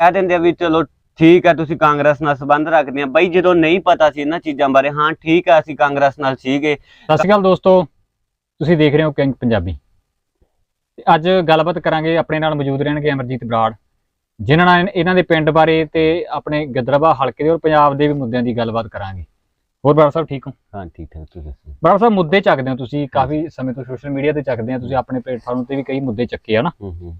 ਕਹਿ ਦਿੰਦੇ ਆ ਵੀ ਚਲੋ ਠੀਕ ਆ ਤੁਸੀਂ ਕਾਂਗਰਸ ਨਾਲ ਸੰਬੰਧ ਰੱਖਦੇ ਆ। ਬਈ ਜਦੋਂ ਨਹੀਂ ਪਤਾ ਸੀ ਇਹਨਾਂ ਚੀਜ਼ਾਂ ਬਾਰੇ ਹਾਂ ਠੀਕ ਆ ਅਸੀਂ ਕਾਂਗਰਸ ਨਾਲ ਸੀਗੇ। ਸਤਿ ਸ਼੍ਰੀ ਅਕਾਲ ਦੋਸਤੋ ਤੁਸੀਂ ਦੇਖ ਰਹੇ ਹੋ ਕਿੰਗ ਪੰਜਾਬੀ। ਤੇ ਅੱਜ ਗੱਲਬਾਤ ਕਰਾਂਗੇ ਆਪਣੇ ਨਾਲ ਮੌਜੂਦ ਰਹਿਣਗੇ ਅਮਰਜੀਤ ਬਰਾੜ ਜਿਨ੍ਹਾਂ ਨਾਲ ਇਹਨਾਂ ਦੇ ਪਿੰਡ ਬਾਰੇ ਤੇ ਆਪਣੇ ਗਿੱਦੜਵਾ ਹਲਕੇ ਦੇ ਔਰ ਪੰਜਾਬ ਦੇ ਵੀ ਮੁੱਦਿਆਂ ਦੀ ਗੱਲਬਾਤ ਕਰਾਂਗੇ। ਹੋਰ ਬਰਾੜ ਸਾਹਿਬ ਠੀਕ ਹੋ? ਹਾਂ ਠੀਕ ਠਾਕ ਤੁਸੀਂ ਦੱਸੋ? ਬਰਾੜ ਸਾਹਿਬ ਮੁੱਦੇ ਚੱਕਦੇ ਹੋ ਤੁਸੀਂ। ਕਾਫੀ ਸਮੇਂ ਤੋਂ ਸੋਸ਼ਲ ਮੀਡੀਆ ਤੇ ਚੱਕਦੇ ਆ ਤੁਸੀਂ ਆਪਣੇ ਪਲੇਟਫਾਰਮ ਤੇ ਵੀ ਕਈ ਮੁੱਦੇ ਚੱਕੇ ਆ ਨਾ। ਹੂੰ ਹੂੰ।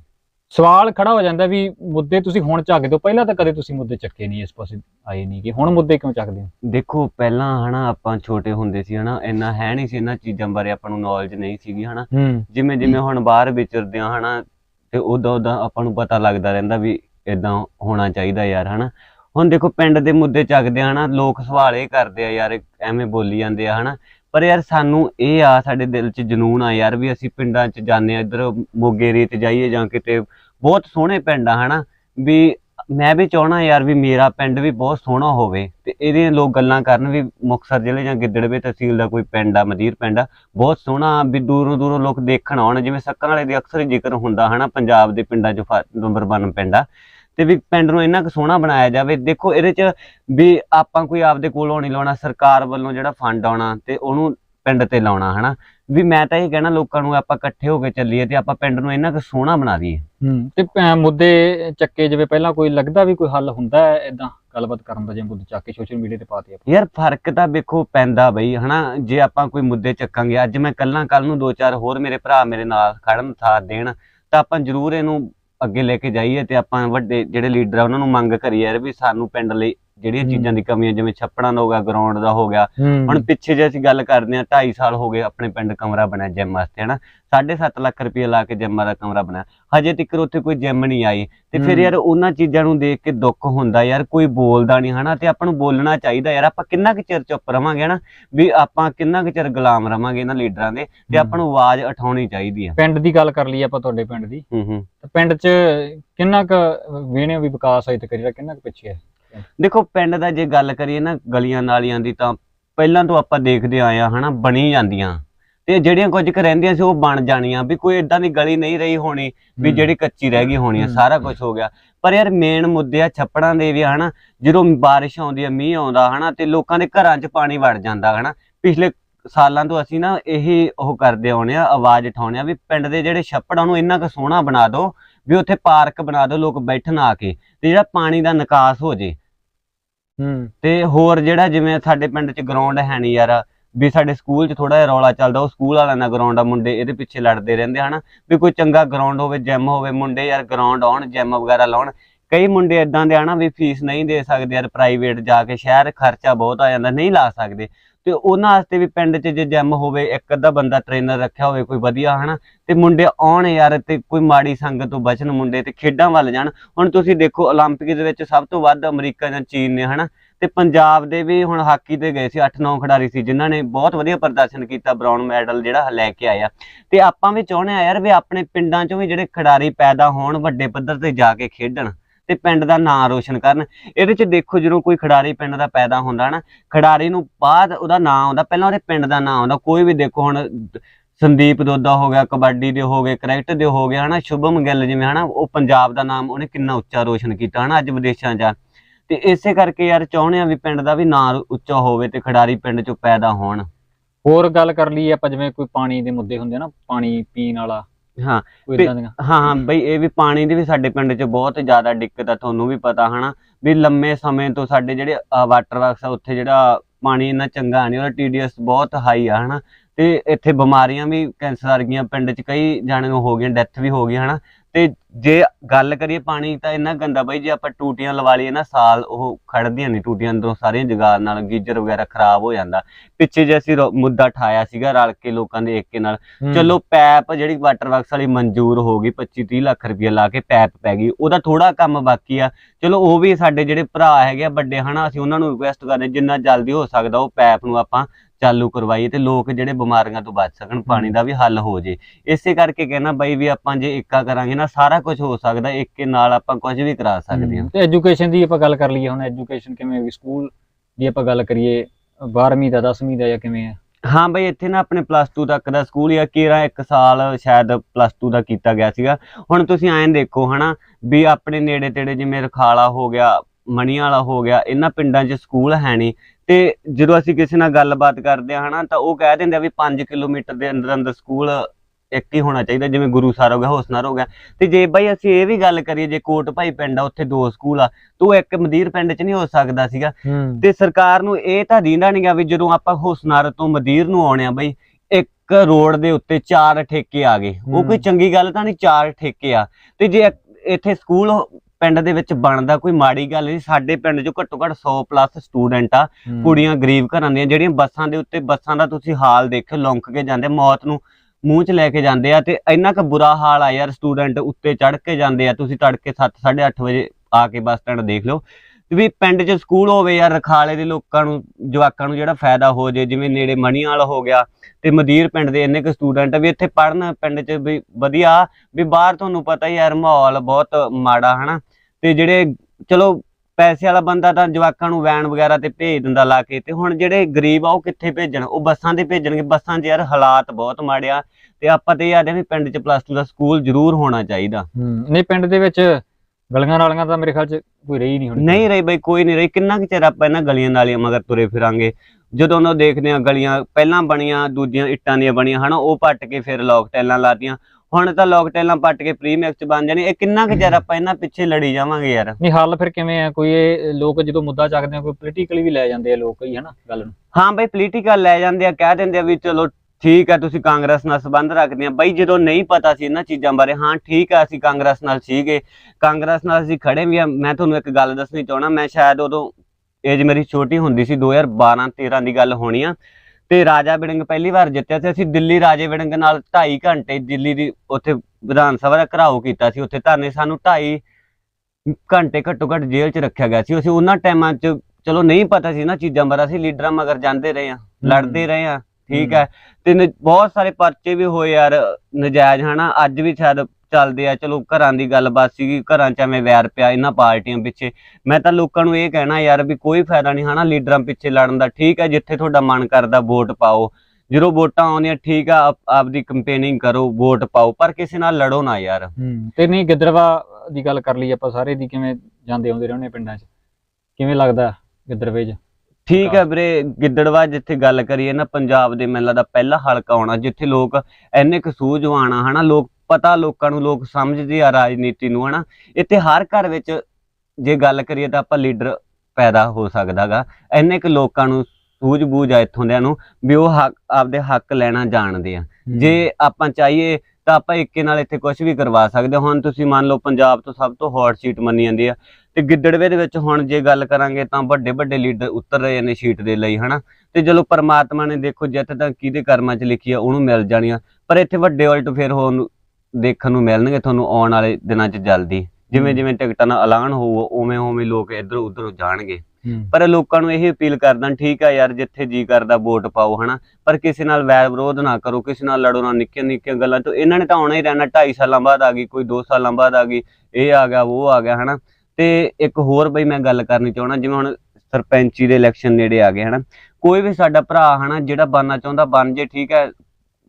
ਸਵਾਲ ਖੜਾ ਹੋ ਜਾਂਦਾ ਵੀ ਮੁੱਦੇ ਤੁਸੀਂ ਹੁਣ ਚੱਕਦੇ ਹੋ ਪਹਿਲਾਂ ਤਾਂ ਕਦੇ ਤੁਸੀਂ ਮੁੱਦੇ ਚੱਕੇ ਨਹੀਂ ਇਸ ਪਾਸੇ ਆਏ ਨਹੀਂ ਕਿ ਹੁਣ ਮੁੱਦੇ ਕਿਉਂ ਚੱਕਦੇ ਹੋ? ਦੇਖੋ ਪਹਿਲਾਂ ਹਨਾ ਆਪਾਂ ਛੋਟੇ ਹੁੰਦੇ ਸੀ ਹਨਾ ਇੰਨਾ ਹੈ ਨਹੀਂ ਸੀ ਇਹਨਾਂ ਚੀਜ਼ਾਂ ਬਾਰੇ ਆਪਾਂ ਨੂੰ ਨੌਲੇਜ ਨਹੀਂ ਸੀਗੀ ਹਨਾ। ਜਿਵੇਂ ਜਿਵੇਂ ਹੁਣ ਬਾਹਰ ਵਿਚਰਦੇ ਆ ਹਨਾ ਤੇ ਉਦੋਂ ਉਦੋਂ ਆਪਾਂ ਨੂੰ ਪਤਾ ਲੱਗਦਾ ਰਹਿੰਦਾ ਵੀ ਇਦਾਂ ਹੋਣਾ ਚਾਹੀਦਾ ਯਾਰ ਹਨਾ। ਹੁਣ ਦੇਖੋ ਪਿੰਡ ਦੇ ਮੁੱਦੇ ਚੱਕਦੇ ਆ ਹਨਾ ਲੋਕ ਸਵਾਲ ਇਹ ਕਰਦੇ ਆ ਯਾਰ ਐਵੇਂ ਬੋਲੀ ਜਾਂਦੇ ਆ ਹਨਾ। ਪਰ ਯਾਰ ਸਾਨੂੰ ਇਹ ਆ ਸਾਡੇ ਦਿਲ 'ਚ ਜਨੂਨ ਆ ਯਾਰ ਵੀ ਅਸੀਂ ਪਿੰਡਾਂ 'ਚ ਜਾਂਦੇ ਆ ਇੱਧਰ ਮੋਗੇ ਰੀਤ ਜਾਈਏ ਜਾਂ ਕਿਤੇ ਬਹੁਤ ਸੋਹਣੇ ਪਿੰਡ ਆ, ਹਨਾ? ਵੀ ਮੈਂ ਵੀ ਚਾਹਣਾ ਯਾਰ ਵੀ ਮੇਰਾ ਪਿੰਡ ਵੀ ਬਹੁਤ ਸੋਹਣਾ ਹੋਵੇ ਤੇ ਇਹਦੀਆਂ ਲੋਕ ਗੱਲਾਂ ਕਰਨ ਵੀ ਮੁਕਤਸਰ ਜ਼ਿਲ੍ਹੇ ਜਾਂ ਗਿੱਦੜਵੇ ਤਹਿਸੀਲ ਦਾ ਕੋਈ ਪਿੰਡ ਆ ਮਦੀਰ ਪਿੰਡ ਆ, ਬਹੁਤ ਸੋਹਣਾ ਵੀ ਦੂਰੋਂ ਦੂਰੋਂ ਲੋਕ ਦੇਖਣ ਆਉਣ, ਜਿਵੇਂ ਸੱਕਾਂ ਵਾਲੇ ਦੇ ਅਕਸਰ ਹੀ ਜ਼ਿਕਰ ਹੁੰਦਾ, ਹਨਾ? ਪੰਜਾਬ ਦੇ ਪਿੰਡਾਂ 'ਚ ਫ- ਨੰਬਰ 1 ਪਿੰਡ ਆ। ਤੇ ਵੀ ਪਿੰਡ ਨੂੰ ਇੰਨਾ ਕੁ ਸੋਹਣਾ ਬਣਾਇਆ ਜਾਵੇ, ਦੇਖੋ ਇਹਦੇ 'ਚ ਵੀ ਆਪਾਂ ਕੋਈ ਆਪਦੇ ਕੋਲੋਂ ਨਹੀਂ ਲਾਉਣਾ, ਸਰਕਾਰ ਵੱਲੋਂ ਜਿਹੜਾ ਫੰਡ ਆਉਣਾ ਤੇ ਉਹਨੂੰ ਪਿੰਡ ਤੇ ਲਾਉਣਾ, ਹਨਾ? ਵੀ ਮੈਂ ਤਾਂ ਇਹ ਕਹਿਣਾ ਲੋਕਾਂ ਨੂੰ ਆਪਾਂ ਇਕੱਠੇ ਹੋ ਕੇ ਚੱਲੀਏ ਤੇ ਆਪਾਂ ਪਿੰਡ ਨੂੰ ਇੰਨਾ ਕੁ ਸੋਹਣਾ ਬਣਾ ਦਈਏ। ਹੂੰ ਤੇ ਪ- ਮੁੱਦੇ ਚੱਕੇ ਜਿਵੇਂ ਪਹਿਲਾਂ ਕੋਈ ਲੱਗਦਾ ਵੀ ਕੋਈ ਹੱਲ ਹੁੰਦਾ ਹੈ ਇਦਾਂ ਗੱਲਬਾਤ ਕਰਨ ਦਾ ਜੇ ਮੁੱਦੇ ਚੱਕ ਕੇ ਸੋਸ਼ਲ ਮੀਡੀਆ ਤੇ ਪਾਤੇ ਆਪਾਂ। ਯਾਰ ਫ਼ਰਕ ਤਾਂ ਵੇਖੋ ਪੈਂਦਾ ਬਈ ਹਨਾ ਜੇ ਆਪਾਂ ਕੋਈ ਮੁੱਦੇ ਚੱਕਾਂਗੇ ਅੱਜ ਮੈਂ ਕੱਲਾਂ ਕੱਲ ਨੂੰ ਦੋ ਚਾਰ ਹੋਰ ਮੇਰੇ ਭਰਾ ਮੇਰੇ ਨਾਲ ਖੜਨ ਸਾਥ ਦੇਣ ਤਾਂ ਆਪਾਂ ਜ਼ਰੂਰ ਇਹਨੂੰ ਅੱਗੇ ਲੈ ਕੇ ਜਾਈਏ ਤੇ ਆਪਾਂ ਵੱਡੇ ਜਿਹੜੇ ਲੀਡਰ ਆ ਉਹਨਾਂ ਨੂੰ ਮੰਗ ਕਰੀਏ ਯਾਰ ਵੀ ਸਾਨੂੰ ਪਿੰਡ ਲਈ ਜਿਹੜੀਆਂ ਹੂੰ। ਚੀਜ਼ਾਂ ਦੀ ਕਮੀਆਂ ਜਿਵੇਂ ਛੱਪੜਾਂ ਦਾ ਹੋ ਗਿਆ ਗਰਾਊਂਡ ਦਾ ਹੋ ਗਿਆ। ਹੁਣ ਪਿੱਛੇ ਜੇ ਅਸੀਂ ਗੱਲ ਕਰਦੇ ਹਾਂ 2.5 ਸਾਲ ਹੋ ਗਏ ਆਪਣੇ ਪਿੰਡ ਕਮਰਾ ਬਣਿਆ ਜਿਮ ਵਾਸਤੇ ਹਨਾ? 7.5 ਲੱਖ ਰੁਪਏ ਲਾ ਕੇ ਜਿਮ ਦਾ ਕਮਰਾ ਬਣਿਆ। ਹਜੇ ਤੱਕ ਉੱਥੇ ਕੋਈ ਜਿਮ ਨਹੀਂ ਆਈ। ਤੇ ਫਿਰ ਹੂੰ। ਯਾਰ ਉਹਨਾਂ ਚੀਜ਼ਾਂ ਨੂੰ ਦੇਖ ਕੇ ਦੁੱਖ ਹੁੰਦਾ ਯਾਰ ਕੋਈ ਬੋਲਦਾ ਨਹੀਂ ਹਨਾ? ਤੇ ਆਪਾਂ ਨੂੰ ਬੋਲਣਾ ਚਾਹੀਦਾ ਯਾਰ ਆਪਾਂ ਕਿੰਨਾ ਕੁ ਚਿਰ ਚੁੱਪ ਰਵਾਂਗੇ ਹਨਾ? ਵੀ ਆਪਾਂ ਕਿੰਨਾ ਕੁ ਚਿਰ ਗੁਲਾਮ ਰਵਾਂਗੇ ਇਹਨਾਂ ਲੀਡਰਾਂ ਦੇ ਤੇ ਆਪਾਂ ਨੂੰ ਆਵਾਜ਼ ਉਠਾਉਣੀ ਚਾਹੀਦੀ ਆ। ਪਿੰਡ ਦੀ ਗੱਲ ਕਰ ਲਈ ਆਪਾਂ ਤੁਹਾਡੇ ਪਿੰਡ ਦੀ। ਹੂੰ ਹੂੰ। ਤੇ ਪਿੰਡ 'ਚ ਕਿੰਨਾ ਕੁ ਵੇਣੇ ਵੀ ਵਿਕਾਸ ਤੱਕ ਜਿਹੜਾ ਕਿੰਨਾ ਕੁ ਪਿੱਛੇ ਹੈ ਦੇਖੋ ਪਿੰਡ ਦਾ ਜੇ ਗੱਲ ਕਰੀਏ ਨਾ ਗਲੀਆਂ ਨਾਲੀਆਂ ਦੀ ਤਾਂ ਪਹਿਲਾਂ ਤੋਂ ਆਪਾਂ ਦੇਖਦੇ ਆਏ ਆ ਹਨਾ ਬਣੀ ਜਾਂਦੀਆਂ ਤੇ ਜਿਹੜੀਆਂ ਕੁਝ ਕੁ ਰਹਿੰਦੀਆਂ ਸੀ ਉਹ ਬਣ ਜਾਣੀਆਂ ਵੀ ਕੋਈ ਇਦਾਂ ਦੀ ਗਲੀ ਨਹੀਂ ਰਹੀ ਹੋਣੀ ਵੀ। ਜਿਹੜੀ ਕੱਚੀ ਰਹਿ ਗਈ ਹੋਣੀ ਆ ਸਾਰਾ। ਕੁਝ ਹੋ ਗਿਆ ਪਰ ਯਾਰ ਮੇਨ ਮੁੱਦੇ ਆ ਛੱਪੜਾਂ ਦੇ ਵੀ ਹਨਾ ਜਦੋਂ ਬਾਰਿਸ਼ ਆਉਂਦੀ ਆ ਮੀਂਹ ਆਉਂਦਾ ਹਨਾ ਤੇ ਲੋਕਾਂ ਦੇ ਘਰਾਂ 'ਚ ਪਾਣੀ ਵੜ ਜਾਂਦਾ ਹਨਾ ਪਿਛਲੇ ਸਾਲਾਂ ਤੋਂ ਅਸੀਂ ਨਾ ਇਹੀ ਉਹ ਕਰਦੇ ਆਉਣੇ ਆ ਆਵਾਜ਼ ਉਠਾਉਣੇ ਆ ਵੀ ਪਿੰਡ ਦੇ ਜਿਹੜੇ ਛੱਪੜ ਉਹਨੂੰ ਇੰਨਾ ਕੁ ਸੋਹਣਾ ਬਣਾ ਦਿਓ ਵੀ ਉੱਥੇ ਪਾਰਕ ਬਣਾ ਦਿਓ ਲੋਕ ਬੈਠਣ ਆ ਕੇ ਤੇ ਜਿਹੜਾ ਪਾਣੀ ਦਾ ਨਿਕਾਸ ਹੋ ਜੇ। ਹੂੰ। ਤੇ ਹੋਰ ਜਿਹੜਾ ਜਿਵੇਂ ਸਾਡੇ ਪਿੰਡ 'ਚ ਗਰਾਊਂਡ ਹੈ ਨਹੀਂ ਯਾਰ ਵੀ ਸਾਡੇ ਸਕੂਲ 'ਚ ਥੋੜਾ ਜਿਹਾ ਰੌਲਾ ਚੱਲਦਾ ਉਹ ਸਕੂਲ ਵਾਲਿਆਂ ਦਾ ਗਰਾਊਂਡ ਆ ਮੁੰਡੇ ਇਹਦੇ ਪਿੱਛੇ ਲੜਦੇ ਰਹਿੰਦੇ ਹਨਾ ਵੀ ਕੋਈ ਚੰਗਾ ਗਰਾਊਂਡ ਹੋਵੇ ਜਿਮ ਹੋਵੇ ਮੁੰਡੇ ਯਾਰ ਗਰਾਊਂਡ ਆਉਣ ਜਿਮ ਵਗੈਰਾ ਲਾਉਣ। ਕਈ ਮੁੰਡੇ ਇਦਾਂ ਦੇ ਆ ਨਾ ਵੀ ਫੀਸ ਨਹੀਂ ਦੇ ਸਕਦੇ ਯਾਰ ਪ੍ਰਾਈਵੇਟ ਜਾ ਕੇ ਸ਼ਹਿਰ ਖਰਚਾ ਬਹੁਤ ਆ ਜਾਂਦਾ ਨਹੀਂ ਲਾ ਸਕਦੇ। ਤੇ ਉਹਨਾਂ ਵਾਸਤੇ ਵੀ ਪਿੰਡ 'ਚ ਜੇ ਜਿਮ ਹੋਵੇ ਇੱਕ ਅੱਧਾ ਬੰਦਾ ਟ੍ਰੇਨਰ ਰੱਖਿਆ ਹੋਵੇ ਕੋਈ ਵਧੀਆ ਹਨਾ ਤੇ ਮੁੰਡੇ ਆਉਣ ਯਾਰ ਤੇ ਕੋਈ ਮਾੜੀ ਸੰਗਤ ਤੋਂ ਬਚਣ ਮੁੰਡੇ ਤੇ ਖੇਡਾਂ ਵੱਲ ਜਾਣ ਹੁਣ ਤੁਸੀਂ ਦੇਖੋ 올림픽 ਦੇ ਵਿੱਚ ਸਭ ਤੋਂ ਵੱਧ ਅਮਰੀਕਾ ਜਾਂ ਚੀਨ ਨੇ ਹਨਾ ਤੇ ਪੰਜਾਬ ਦੇ ਵੀ ਹੁਣ ਹਾਕੀ ਤੇ ਗਏ ਸੀ 8-9 ਖਿਡਾਰੀ ਸੀ ਜਿਨ੍ਹਾਂ ਨੇ ਬਹੁਤ ਵਧੀਆ ਪ੍ਰਦਰਸ਼ਨ ਕੀਤਾ ਬ੍ਰਾਊਨ ਮੈਡਲ ਜਿਹੜਾ ਲੈ ਕੇ ਆਇਆ ਤੇ ਆਪਾਂ ਵੀ ਚਾਹੁੰਦੇ ਆ ਯਾਰ ਵੀ ਆਪਣੇ ਪਿੰਡਾਂ 'ਚੋਂ ਵੀ ਜਿਹੜੇ ਖਿਡਾਰੀ ਪੈਦਾ ਹੋਣ ਵੱਡੇ ਪੱਧਰ ਤੇ ਜਾ ਕੇ ਖੇਡਣ ਤੇ ਪਿੰਡ ਦਾ ਨਾਂ ਰੋਸ਼ਨ ਕਰਨ। ਇਹਦੇ 'ਚ ਦੇਖੋ ਜਦੋਂ ਕੋਈ ਖਿਡਾਰੀ ਪਿੰਡ ਦਾ ਪੈਦਾ ਹੁੰਦਾ ਨਾ, ਖਿਡਾਰੀ ਨੂੰ ਬਾਅਦ ਉਹਦਾ ਨਾਂ ਆਉਂਦਾ, ਪਹਿਲਾਂ ਉਹਦੇ ਪਿੰਡ ਦਾ ਨਾਂ ਆਉਂਦਾ। ਕੋਈ ਵੀ ਦੇਖੋ ਹੁਣ ਸੰਦੀਪ ਦੋਦਾ ਹੋ ਗਿਆ, ਕਬੱਡੀ ਦੇ ਹੋ ਗਏ, ਕ੍ਰਿਕਟ ਦੇ ਹੋ ਗਏ, ਹਨਾ, ਸ਼ੁਭਮ ਗਿੱਲ ਜਿਵੇਂ, ਹਨਾ, ਉਹ ਪੰਜਾਬ ਦਾ ਨਾਮ ਉਹਨੇ ਕਿੰਨਾ ਉੱਚਾ ਰੋਸ਼ਨ ਕੀਤਾ, ਹਨਾ, ਅੱਜ ਵਿਦੇਸ਼ਾਂ 'ਚ ਤੇ ਇਸੇ ਕਰਕੇ ਯਾਰ ਚਾਹੁੰਦੇ ਆ ਵੀ ਪਿੰਡ ਦਾ ਵੀ ਨਾਂ ਉੱਚਾ ਹੋਵੇ ਤੇ ਖਿਡਾਰੀ ਪਿੰਡ 'ਚੋਂ ਪੈਦਾ ਹੋਣ। ਹੋਰ ਗੱਲ ਕਰ ਲਈ ਆਪਾਂ, ਜਿਵੇਂ ਕੋਈ ਪਾਣੀ ਦੇ ਮੁੱਦੇ ਹੁੰਦੇ ਆ ਨਾ, ਪਾਣੀ ਪੀਣ ਵਾਲਾ। ਹਾਂ ਕੋਈ ਤੇ- ਇਦਾਂ ਦੀਆਂ ਹਾਂ ਹਾਂ ਬਈ ਇਹ ਵੀ ਪਾਣੀ ਦੀ ਵੀ ਸਾਡੇ ਪਿੰਡ 'ਚ ਬਹੁਤ ਜ਼ਿਆਦਾ ਦਿੱਕਤ ਆ ਤੁਹਾਨੂੰ ਵੀ ਪਤਾ ਹਨਾ ਵੀ ਲੰਮੇ ਸਮੇਂ ਤੋਂ ਸਾਡੇ ਜਿਹੜੇ ਵਾਟਰ ਵਰਕਸ ਆ ਉੱਥੇ ਜਿਹੜਾ ਪਾਣੀ ਇੰਨਾ ਚੰਗਾ ਨਹੀਂ ਉਹਦਾ ਟੀਡੀਐਸ ਬਹੁਤ ਹਾਈ ਆ ਹਨਾ। ਤੇ ਇੱਥੇ ਬਿਮਾਰੀਆਂ ਵੀ ਕੈਂਸਰ ਵਰਗੀਆਂ ਪਿੰਡ 'ਚ ਕਈ ਜਾਣੇ ਨੂੰ ਹੋ ਗਈਆਂ ਡੈਥ ਵੀ ਹੋ ਗਈ ਹਨਾ। ਤੇ ਜੇ ਗੱਲ ਕਰੀਏ ਪਾਣੀ ਤਾਂ ਇੰਨਾ ਗੰਦਾ ਬਈ ਜੇ ਆਪਾਂ ਟੂਟੀਆਂ ਲਵਾ ਲਈਏ ਨਾ ਸਾਲ ਉਹ ਖੜਦੀਆਂ ਨਹੀਂ ਟੂਟੀਆਂ ਅੰਦਰੋਂ ਸਾਰੀਆਂ ਜਗਾਰ ਨਾਲ ਗੀਜ਼ਰ ਵਗੈਰਾ ਖਰਾਬ ਹੋ ਜਾਂਦਾ। ਪਿੱਛੇ ਜੇ ਅਸੀਂ ਮੁੱਦਾ ਠਾਇਆ ਸੀਗਾ ਰਲ ਕੇ ਲੋਕਾਂ ਦੇ ਏਕੇ ਨਾਲ। ਚਲੋ ਪੈਪ ਜਿਹੜੀ ਵਾਟਰ ਵਰਕਸ ਵਾਲੀ ਮਨਜ਼ੂਰ ਹੋ ਗਈ 25 30 ਲੱਖ ਰੁਪਏ ਲਾ ਕੇ ਪੈਪ ਪੈ ਗਈ ਉਹਦਾ ਥੋੜਾ ਕੰਮ ਬਾਕੀ ਆ। ਚਲੋ ਉਹ ਵੀ ਸਾਡੇ ਜਿਹੜੇ ਭਰਾ ਹੈਗੇ ਆ ਵੱਡੇ ਹਨਾ ਅਸੀਂ ਉਹਨਾਂ ਨੂੰ ਰਿਕੁਐਸਟ ਕਰਦੇ ਜਿੰਨਾ ਜਲਦੀ ਹੋ ਸਕਦਾ ਉਹ ਪੈਪ ਨੂੰ ਆਪਾਂ ਚਾਲੂ ਕਰਵਾਈਏ ਤੇ ਲੋਕ ਜਿਹੜੇ ਬਿਮਾਰੀਆਂ ਤੋਂ ਬਚ ਸਕਣ ਪਾਣੀ ਦਾ ਵੀ ਹੱਲ ਹੋ ਜੇ। ਇਸੇ ਕਰਕੇ ਕਹਿਣਾ ਬਾਈ ਵੀ ਆਪਾਂ ਜੇ ਇੱਕਾ ਕਰਾਂਗੇ ਨਾ ਸਾਰਾ ਕੁਝ ਹੋ ਸਕਦਾ ਇੱਕੇ ਨਾਲ ਆਪਾਂ ਕੁਝ ਵੀ ਕਰਾ ਸਕਦੇ ਹਾਂ। ਤੇ ਐਜੂਕੇਸ਼ਨ ਦੀ ਆਪਾਂ ਗੱਲ ਕਰ ਲਈਏ ਹੁਣ ਐਜੂਕੇਸ਼ਨ ਕਿਵੇਂ ਵੀ ਸਕੂਲ ਦੀ ਆਪਾਂ ਗੱਲ ਕਰੀਏ 12ਵੀਂ ਦਾ 10ਵੀਂ ਦਾ ਜਾਂ ਕਿਵੇਂ ਹੈ ਹਾਂ ਬਈ ਇੱਥੇ ਨਾ ਆਪਣੇ ਪਲੱਸ 2 ਤੱਕ ਦਾ ਸਕੂਲ ਆ ਕੀਰਾ ਇੱਕ ਸਾਲ ਸ਼ਾਇਦ ਪਲੱਸ 2 ਦਾ ਕੀਤਾ ਗਿਆ ਸੀਗਾ। ਹੁਣ ਤੁਸੀਂ ਐਂ ਦੇਖੋ ਹਨਾ ਵੀ ਆਪਣੇ ਨੇੜੇ ਤੇੜੇ ਜਿਵੇਂ ਰਖਾਲਾ ਹੋ ਗਿਆ ਮਣੀਆਂ ਵਾਲਾ ਹੋ ਗਿਆ ਇਹਨਾਂ ਪਿੰਡਾਂ 'ਚ ਸਕੂਲ ਹੈ ਨਹੀਂ। ਤੇ ਜਦੋਂ ਅਸੀਂ ਕਿਸੇ ਨਾਲ ਗੱਲਬਾਤ ਕਰਦੇ ਆ ਹਨਾ ਤਾਂ ਉਹ ਕਹਿ ਦਿੰਦੇ ਆ ਵੀ 5 ਕਿਲੋਮੀਟਰ ਦੇ ਅੰਦਰ ਅੰਦਰ ਸਕੂਲ ਇੱਕ ਹੀ ਹੋਣਾ ਚਾਹੀਦਾ ਜਿਵੇਂ ਗੁਰੂ ਸਰ ਹੋ ਗਿਆ ਹੋਸਨਰ ਹੋ ਗਿਆ। ਤੇ ਜੇ ਬਈ ਅਸੀਂ ਇਹ ਵੀ ਗੱਲ ਕਰੀਏ ਜੇ ਕੋਟ ਭਾਈ ਪਿੰਡ ਆ ਉੱਥੇ ਦੋ ਸਕੂਲ ਆ ਤਾਂ ਇੱਕ ਮਦੀਰ ਪਿੰਡ 'ਚ ਨਹੀਂ ਹੋ ਸਕਦਾ ਸੀਗਾ। ਤੇ ਸਰਕਾਰ ਨੂੰ ਇਹ ਤਾਂ ਦੀਂਦਾ ਨਹੀਂਗਾ ਵੀ ਜਦੋਂ ਆਪਾਂ ਹੁਸਨਰ ਤੋਂ ਮਦੀਰ ਨੂੰ ਆਉਣੇ ਆ ਬਈ ਇੱਕ ਰੋਡ ਦੇ ਉੱਤੇ ਚਾਰ ਠੇਕੇ ਆ ਗਏ। ਉਹ ਕੋਈ। ਚੰਗੀ ਗੱਲ ਤਾਂ ਨਹੀਂ ਚਾਰ ਠੇਕੇ ਆ। ਤੇ ਜੇ ਇੱਥੇ ਸਕੂਲ ਪਿੰਡ ਦੇ ਵਿੱਚ ਬਣਦਾ ਕੋਈ ਮਾੜੀ ਗੱਲ ਨਹੀਂ। ਸਾਡੇ ਪਿੰਡ 'ਚ ਘੱਟੋ ਘੱਟ 100 ਪਲੱਸ ਸਟੂਡੈਂਟ ਆ ਕੁੜੀਆਂ ਗਰੀਬ ਘਰਾਂ ਦੀਆਂ ਜਿਹੜੀਆਂ ਬੱਸਾਂ ਦੇ ਉੱਤੇ ਬੱਸਾਂ ਦਾ ਤੁਸੀਂ ਹਾਲ ਦੇਖਿਓ ਲੌਂਕ ਕੇ ਜਾਂਦੇ ਮੌਤ ਨੂੰ ਮੂੰਹ 'ਚ ਲੈ ਕੇ ਜਾਂਦੇ ਆ ਤੇ ਇੰਨਾ ਕੁ ਬੁਰਾ ਹਾਲ ਆ ਯਾਰ ਸਟੂਡੈਂਟ ਉੱਤੇ ਚੜ ਕੇ ਜਾਂਦੇ ਆ। ਤੁਸੀਂ ਤੜਕੇ 7 8:30 ਵਜੇ ਆ ਕੇ ਬੱਸ ਸਟੈਂਡ ਦੇਖ ਲਓ। ਵੀ ਪਿੰਡ 'ਚ ਸਕੂਲ ਹੋਵੇ ਯਾਰ ਰਖਾਲੇ ਦੇ ਲੋਕਾਂ ਨੂੰ, ਜਵਾਕਾਂ ਨੂੰ ਜਿਹੜਾ ਫਾਇਦਾ ਹੋ ਜੇ, ਜਿਵੇਂ ਨੇੜੇ ਮਣੀਆਂ ਹੋ ਗਿਆ ਤੇ ਮਦੀਰ ਪਿੰਡ ਦੇ ਇੰਨੇ ਕੁ ਸਟੂਡੈਂਟ ਵੀ ਇੱਥੇ ਪੜਨ ਪਿੰਡ 'ਚ ਵੀ ਵਧੀਆ, ਵੀ ਬਾਹਰ ਤੁਹਾਨੂੰ ਪਤਾ ਯਾਰ ਮਾਹੌਲ ਬਹੁਤ ਮਾੜਾ, ਹਨਾ? ਤੇ ਜਿਹੜੇ ਚਲੋ ਪੈਸੇ ਵਾਲਾ ਬੰਦਾ ਤਾਂ ਜਵਾਕਾਂ ਨੂੰ ਵੈਨ ਵਗੈਰਾ ਤੇ ਭੇਜ ਦਿੰਦਾ ਲਾ ਕੇ, ਤੇ ਹੁਣ ਜਿਹੜੇ ਗਰੀਬ ਆ ਉਹ ਕਿੱਥੇ ਭੇਜਣ? ਉਹ ਬੱਸਾਂ ਤੇ ਭੇਜਣਗੇ, ਬੱਸਾਂ 'ਚ ਯਾਰ ਹਾਲਾਤ ਬਹੁਤ ਮਾੜੇ ਆ, ਤੇ ਆਪਾਂ ਤੇ ਇਹ ਆਦੇ ਵੀ ਪਿੰਡ 'ਚ ਪਲੱਸ 2 ਦਾ ਸਕੂਲ ਜ਼ਰੂਰ ਹੋਣਾ ਚਾਹੀਦਾ। ਨਹੀਂ ਪਿੰਡ ਦੇ ਵਿੱਚ ਗਲੀਆਂ ਨਾਲੀਆਂ ਤਾਂ ਮੇਰੇ ਖਿਆਲ ਚ ਕੋਈ ਰਹੀ ਨਹੀਂ ਹੁਣ। ਨਹੀਂ ਰਹੀ ਬਈ ਕੋਈ ਨਹੀਂ ਰਹੀ। ਕਿੰਨਾ ਕੁ ਚਿਰ ਆਪਾਂ ਇਹਨਾਂ ਗਲੀਆਂ ਨਾਲੀਆਂ ਮਗਰ ਤੁਰੇ ਫਿਰਾਂਗੇ? ਜਦੋਂ ਉਹਨਾਂ ਦੇਖਦੇ ਆ ਗਲੀਆਂ ਪਹਿਲਾਂ ਬਣੀਆਂ ਦੂਜੀਆਂ ਇੱਟਾਂ ਦੀਆਂ ਬਣੀਆਂ ਹਨਾ ਉਹ ਪੱਟ ਕੇ ਫਿਰ ਲੋਕ ਟੈਲਾਂ ਲਾਤੀਆਂ। ਹੁਣ ਤਾਂ ਲੋਕ ਟੈਲਾਂ ਪੱਟ ਕੇ ਪ੍ਰੀਮੈਕਸ ਬਣ ਜਾਣੀ। ਇਹ ਕਿੰਨਾ ਕੁ ਚਿਰ ਆਪਾਂ ਇਹਨਾਂ ਪਿੱਛੇ ਲੜੀ ਜਾਵਾਂਗੇ ਯਾਰ? ਨਹੀਂ ਹੱਲ ਫਿਰ ਕਿਵੇਂ ਆ? ਕੋਈ ਇਹ ਲੋਕ ਜਦੋਂ ਮੁੱਦਾ ਚੱਕਦੇ ਆ ਕੋਈ ਪੋਲੀਟੀਕਲੀ ਵੀ ਲੈ ਜਾਂਦੇ ਆ ਲੋਕ ਕਈ ਹਨਾ ਗੱਲ ਨੂੰ। ਹਾਂ ਬਈ ਪੋਲੀਟੀਕਲ ਲੈ ਜਾਂਦੇ ਆ ਕਹਿ ਦਿੰਦੇ ਆ ਵੀ ਚਲੋ ਠੀਕ ਹੈ ਤੁਸੀਂ ਕਾਂਗਰਸ ਨਾਲ ਸੰਬੰਧ ਰੱਖਦੇ ਆ। ਬਈ ਜਦੋਂ ਨਹੀਂ ਪਤਾ ਸੀ ਇਹਨਾਂ ਚੀਜ਼ਾਂ ਬਾਰੇ, ਹਾਂ, ਠੀਕ ਹੈ ਅਸੀਂ ਕਾਂਗਰਸ ਨਾਲ ਸੀਗੇ। ਕਾਂਗਰਸ ਨਾਲ ਅਸੀਂ ਖੜੇ ਵੀ ਆ। ਮੈਂ ਤੁਹਾਨੂੰ ਇੱਕ ਗੱਲ ਦੱਸਣੀ ਚਾਹਣਾ ਮੈਂ ਸ਼ਾਇਦ ਉਦੋਂ ਏਜ ਮੇਰੀ ਛੋਟੀ ਹੁੰਦੀ ਸੀ 2012 13 ਦੀ ਗੱਲ ਹੋਣੀ ਆ। ਤੇ ਰਾਜਾ ਵਿੜੰਗ ਪਹਿਲੀ ਵਾਰ ਜਿੱਤਿਆ ਸੀ। ਅਸੀਂ ਦਿੱਲੀ ਰਾਜੇ ਵਿੜੰਗ ਨਾਲ 2.5 ਘੰਟੇ ਦਿੱਲੀ ਦੀ ਉੱਥੇ ਵਿਧਾਨ ਸਭਾ ਦਾ ਘਰਾਓ ਕੀਤਾ ਸੀ। ਉੱਥੇ ਧਰਨੇ ਸਾਨੂੰ 2.5 ਘੰਟੇ ਘੱਟੋ ਘੱਟ ਜੇਲ੍ਹ 'ਚ ਰੱਖਿਆ ਗਿਆ ਸੀ। ਅਸੀਂ ਉਹਨਾਂ ਟਾਈਮਾਂ 'ਚ, ਚਲੋ ਨਹੀਂ ਪਤਾ ਸੀ ਨਾ ਚੀਜ਼ਾਂ ਬਾਰੇ, ਅਸੀਂ ਲੀਡਰਾਂ ਮਗਰ ਜਾਂਦੇ ਰਹੇ ਆ, ਲੜਦੇ ਰਹੇ ਆ। ਠੀਕ ਹੈ। ਤੇ ਨ- ਬਹੁਤ ਸਾਰੇ ਪਰਚੇ ਵੀ ਹੋਏ ਯਾਰ ਨਜਾਇਜ਼ ਹਨਾ। ਅੱਜ ਵੀ ਸ਼ਾਇਦ ਚੱਲਦੇ ਆ। ਚਲੋ ਘਰਾਂ ਦੀ ਗੱਲਬਾਤ ਸੀਗੀ। ਘਰਾਂ 'ਚ ਐਵੇਂ ਵੈਰ ਪਿਆ ਇਹਨਾਂ ਪਾਰਟੀਆਂ ਪਿੱਛੇ। ਮੈਂ ਤਾਂ ਲੋਕਾਂ ਨੂੰ ਇਹ ਕਹਿਣਾ ਯਾਰ ਵੀ ਕੋਈ ਫਾਇਦਾ ਨਹੀਂ ਹਨਾ ਲੀਡਰਾਂ ਪਿੱਛੇ ਲੜਨ ਦਾ। ਠੀਕ ਹੈ ਜਿੱਥੇ ਤੁਹਾਡਾ ਮਨ ਕਰਦਾ ਵੋਟ ਪਾਓ। ਜਦੋਂ ਵੋਟਾਂ ਆਉਂਦੀਆਂ ਠੀਕ ਆ ਆਪ- ਆਪਦੀ ਕੰਪੇਨਿੰਗ ਕਰੋ ਵੋਟ ਪਾਓ। ਪਰ ਕਿਸੇ ਨਾਲ ਲੜੋ ਨਾ ਯਾਰ। ਹੂੰ। ਤੇ ਨਹੀਂ ਗਿੱਦੜਵਾ ਦੀ ਗੱਲ ਕਰ ਲਈ ਆਪਾਂ ਸਾਰੇ ਦੀ ਕਿਵੇਂ ਜਾਂਦੇ ਆਉਂਦੇ ਰਹਿੰਦੇ ਪਿੰਡਾਂ 'ਚ? ਕਿਵੇਂ ਲੱਗਦਾ ਗਿੱਦੜਵੇ 'ਚ? ਠੀਕ ਹੈ ਵੀਰੇ ਗਿੱਦੜਵਾ ਜਿੱਥੇ ਗੱਲ ਕਰੀਏ ਨਾ ਪੰਜਾਬ ਦੇ ਮੈਨੂੰ ਲੱਗਦਾ ਪਹਿਲਾ ਹਲਕਾ ਆਉਣਾ ਜਿੱਥੇ ਲੋਕ ਇੰਨੇ ਕੁ ਸੂਝਵਾਨ ਆ ਹਨਾ ਲੋਕ ਪਤਾ ਲੋਕਾਂ ਨੂੰ ਲੋਕ ਸਮਝਦੇ ਆ ਰਾਜਨੀਤੀ ਨੂੰ ਹਨਾ। ਇੱਥੇ ਹਰ ਘਰ ਵਿੱਚ ਜੇ ਗੱਲ ਕਰੀਏ ਤਾਂ ਆਪਾਂ ਲੀਡਰ ਪੈਦਾ ਹੋ ਸਕਦਾਗਾ ਇੰਨੇ ਕੁ ਲੋਕਾਂ ਨੂੰ ਸੂਝ-ਬੂਝ ਆ ਇੱਥੋਂ ਦਿਆਂ ਨੂੰ ਵੀ ਉਹ ਹੱਕ ਆਪਦੇ ਹੱਕ ਲੈਣਾ ਜਾਣਦੇ ਆ। ਜੇ ਆਪਾਂ ਚਾਹੀਏ ਤਾਂ ਆਪਾਂ ਇੱਕੇ ਨਾਲ ਇੱਥੇ ਕੁਝ ਵੀ ਕਰਵਾ ਸਕਦੇ ਹਾਂ। ਹੁਣ ਤੁਸੀਂ ਮੰਨ ਲਓ ਪੰਜਾਬ ਤੋਂ ਸਭ ਤੋਂ ਹੌਟ ਸੀਟ ਮੰਨੀ ਜਾਂਦੀ ਆ। ਤੇ ਗਿੱਦੜਵੇ ਦੇ ਵਿੱਚ ਹੁਣ ਜੇ ਗੱਲ ਕਰਾਂਗੇ ਤਾਂ ਵੱਡੇ ਵੱਡੇ ਲੀਡਰ ਉਤਰ ਰਹੇ ਨੇ ਸੀਟ ਦੇ ਲਈ ਹਨਾ? ਤੇ ਚਲੋ ਪਰਮਾਤਮਾ ਨੇ ਦੇਖੋ ਜਿੱਤ ਤਾਂ ਕਿਹਦੇ ਕਰਮਾਂ 'ਚ ਲਿਖੀ ਆ ਉਹਨੂੰ ਮਿਲ ਜਾਣੀ ਆ ਪਰ ਇੱਥੇ ਵੱਡੇ ਉਲਟ ਫਿਰ ਹੋਣ ਦੇਖਣ ਨੂੰ ਮਿਲਣਗੇ ਤੁਹਾਨੂੰ ਆਉਣ ਵਾਲੇ ਦਿਨਾਂ 'ਚ ਜਲਦੀ। ਜਿਵੇਂ। ਜਿਵੇਂ ਟਿਕਟਾਂ ਦਾ ਐਲਾਨ ਹੋਊ ਉਵੇਂ ਉਵੇਂ ਲੋਕ ਇੱਧਰ ਉੱਧਰ ਜਾਣਗੇ। ਪਰ ਲੋਕਾਂ ਨੂੰ ਇਹ ਅਪੀਲ ਕਰਦਾ ਠੀਕ ਆ ਯਾਰ ਜਿੱਥੇ ਜੀ ਕਰਦਾ ਵੋਟ ਪਾਓ ਹਨਾ? ਪਰ ਕਿਸੇ ਨਾਲ ਵੈਰ ਵਿਰੋਧ ਨਾ ਕਰੋ ਕਿਸੇ ਨਾਲ ਲੜੋ ਨਾ ਨਿੱਕੀਆਂ ਨਿੱਕੀਆਂ ਗੱਲਾਂ ਤੋਂ ਇਹਨਾਂ ਨੇ ਤਾਂ ਆਉਣਾ ਹੀ ਰਹਿਣਾ 2.5 ਸਾਲਾਂ ਬਾਅਦ ਆ ਗਈ ਕੋਈ 2 ਸਾਲਾਂ ਬਾਅਦ ਆ ਗਈ ਇਹ ਆ ਗਿਆ ਉਹ ਆ ਗਿਆ ਹਨਾ? ਤੇ ਇੱਕ ਹੋਰ ਬਈ ਮੈਂ ਗੱਲ ਕਰਨੀ ਚਾਹਣਾ ਜਿਵੇਂ ਹੁਣ ਸਰਪੰਚੀ ਦੇ ਇਲੈਕਸ਼ਨ ਨੇੜੇ ਆ ਗਏ, ਹਨਾ? ਕੋਈ ਵੀ ਸਾਡਾ ਭਰਾ, ਹਨਾ, ਜਿਹੜਾ ਬਣਨਾ ਚਾਹੁੰਦਾ ਬਣ ਜੇ, ਠੀਕ ਹੈ,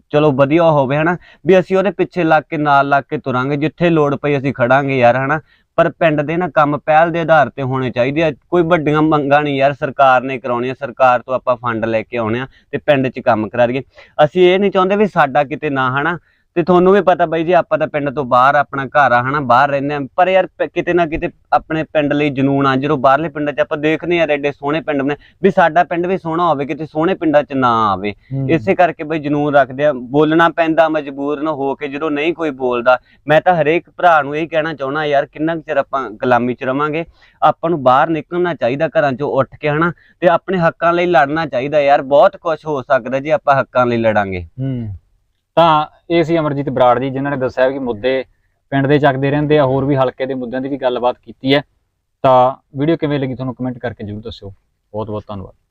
ਚਲੋ ਵਧੀਆ ਹੋਵੇ, ਹਨਾ? ਵੀ ਅਸੀਂ ਉਹਦੇ ਪਿੱਛੇ ਲੱਗ ਕੇ, ਨਾਲ ਲੱਗ ਕੇ ਤੁਰਾਂਗੇ, ਜਿੱਥੇ ਲੋੜ ਪਈ ਅਸੀਂ ਖੜਾਂਗੇ ਯਾਰ, ਹਨਾ? ਪਰ ਪਿੰਡ ਦੇ ਨਾ ਕੰਮ ਪਹਿਲ ਦੇ ਆਧਾਰ ਤੇ ਹੋਣੇ ਚਾਹੀਦੇ ਆ। ਕੋਈ ਵੱਡੀਆਂ ਮੰਗਾਂ ਨਹੀਂ ਯਾਰ, ਸਰਕਾਰ ਨੇ ਕਰਾਉਣੀਆਂ, ਸਰਕਾਰ ਤੋਂ ਆਪਾਂ ਫੰਡ ਲੈ ਕੇ ਆਉਣੇ ਆ ਤੇ ਪਿੰਡ 'ਚ ਕੰਮ ਕਰਾ ਦਈਏ ਅਸੀਂ ਇਹ ਨਹੀਂ ਚਾਹੁੰਦੇ ਵੀ ਸਾਡਾ ਕਿਤੇ ਨਾ, ਹਨਾ? ਤੇ ਤੁਹਾਨੂੰ ਵੀ ਪਤਾ ਬਾਈ ਜੀ ਆਪਾਂ ਤਾਂ ਪਿੰਡ ਤੋਂ ਬਾਹਰ ਆਪਣਾ ਘਰ ਆ ਹਨਾ ਬਾਹਰ ਰਹਿੰਦੇ ਆ ਪਰ ਯਾਰ ਕਿਤੇ ਨਾ ਕਿਤੇ ਆਪਣੇ ਪਿੰਡ ਲਈ ਜਨੂਨ ਆ। ਜਦੋਂ ਬਾਹਰਲੇ ਪਿੰਡਾਂ 'ਚ ਆਪਾਂ ਦੇਖਦੇ ਆ ਐਡੇ ਸੋਹਣੇ ਪਿੰਡ ਬਣੇ। ਵੀ ਸਾਡਾ ਪਿੰਡ ਵੀ ਸੋਹਣਾ ਹੋਵੇ ਕਿਤੇ ਸੋਹਣੇ ਪਿੰਡਾਂ 'ਚ ਨਾ ਆਵੇ। ਇਸੇ ਕਰਕੇ ਬਈ ਜਨੂਨ ਰੱਖਦੇ ਆ ਬੋਲਣਾ ਪੈਂਦਾ ਮਜਬੂਰ ਨਾ ਹੋ ਕੇ ਜਦੋਂ ਨਹੀਂ ਕੋਈ ਬੋਲਦਾ। ਮੈਂ ਤਾਂ ਹਰੇਕ ਭਰਾ ਨੂੰ ਇਹ ਕਹਿਣਾ ਚਾਹੁੰਦਾ ਯਾਰ ਕਿੰਨਾ ਚਿਰ ਆਪਾਂ ਗੁਲਾਮੀ 'ਚ ਰਵਾਂਗੇ? ਆਪਾਂ ਨੂੰ ਬਾਹਰ ਨਿਕਲਣਾ ਚਾਹੀਦਾ ਘਰਾਂ 'ਚੋਂ ਉੱਠ ਕੇ ਹਨਾ। ਤੇ ਆਪਣੇ ਹੱਕਾਂ ਲਈ ਲੜਨਾ ਚਾਹੀਦਾ ਯਾਰ। ਬਹੁਤ ਕੁਝ ਹੋ ਸਕਦਾ ਜੇ ਆਪਾਂ ਹੱਕਾਂ ਲਈ ਲੜਾਂਗੇ। ਹੂੰ। ਤਾਂ ਇਹ ਸੀ ਅਮਰਜੀਤ ਬਰਾੜ ਜੀ, ਜਿਨ੍ਹਾਂ ਨੇ ਦੱਸਿਆ ਕਿ ਮੁੱਦੇ ਪਿੰਡ ਦੇ ਚੱਕਦੇ ਰਹਿੰਦੇ ਆ, ਹੋਰ ਵੀ ਹਲਕੇ ਦੇ ਮੁੱਦਿਆਂ ਦੀ ਵੀ ਗੱਲਬਾਤ ਕੀਤੀ ਹੈ। ਤਾਂ ਵੀਡੀਓ ਕਿਵੇਂ ਲੱਗੀ ਤੁਹਾਨੂੰ ਕਮੈਂਟ ਕਰਕੇ ਜਰੂਰ ਦੱਸਿਓ। ਬਹੁਤ ਬਹੁਤ ਧੰਨਵਾਦ।